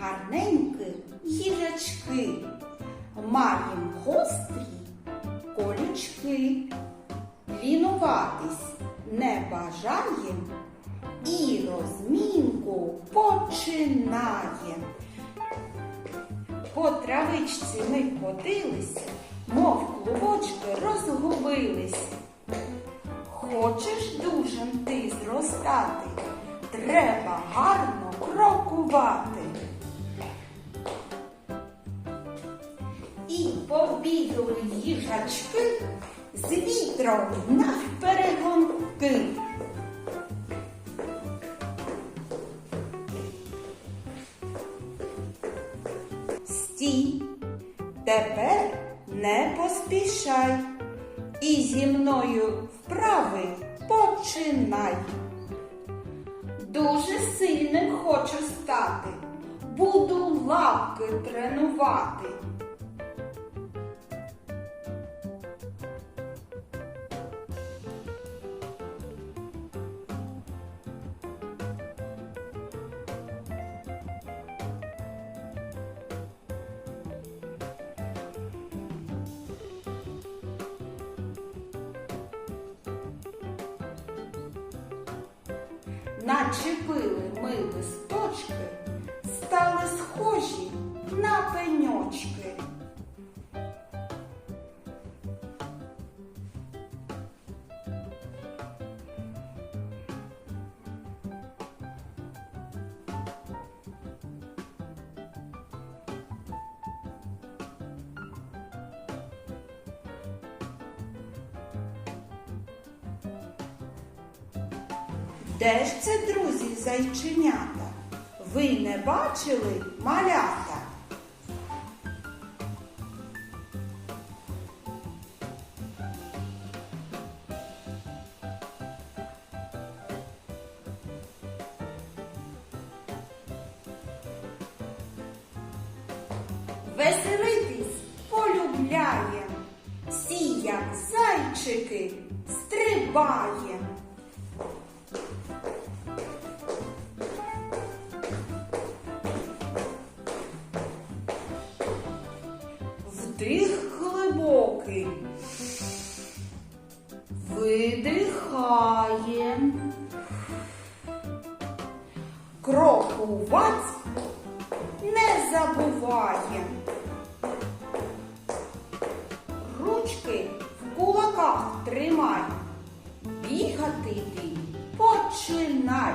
гарненькі їжачки, маєм гострі колючки. Лінуватись не бажаєм і розмінку починаєм. По травичці ми ходились, мов клубочки розгубились. Хочеш дужим ти зростати, треба гарно крокувати. І побігли їжачки з вітром навперегонки. Стій, тепер не поспішай. І зі мною вправи починай. Дуже сильним хочу стати, буду лапки тренувати. Начепили ми листочки, Де ж це, друзі, зайченята? Ви не бачили малята? Веселитись полюбляєм, всі, як зайчики, стрибаєм. Вдих глибокий. Видихаєм. Крокувати не забуваєм. Ручки в кулаках тримай. Бігати ти починай.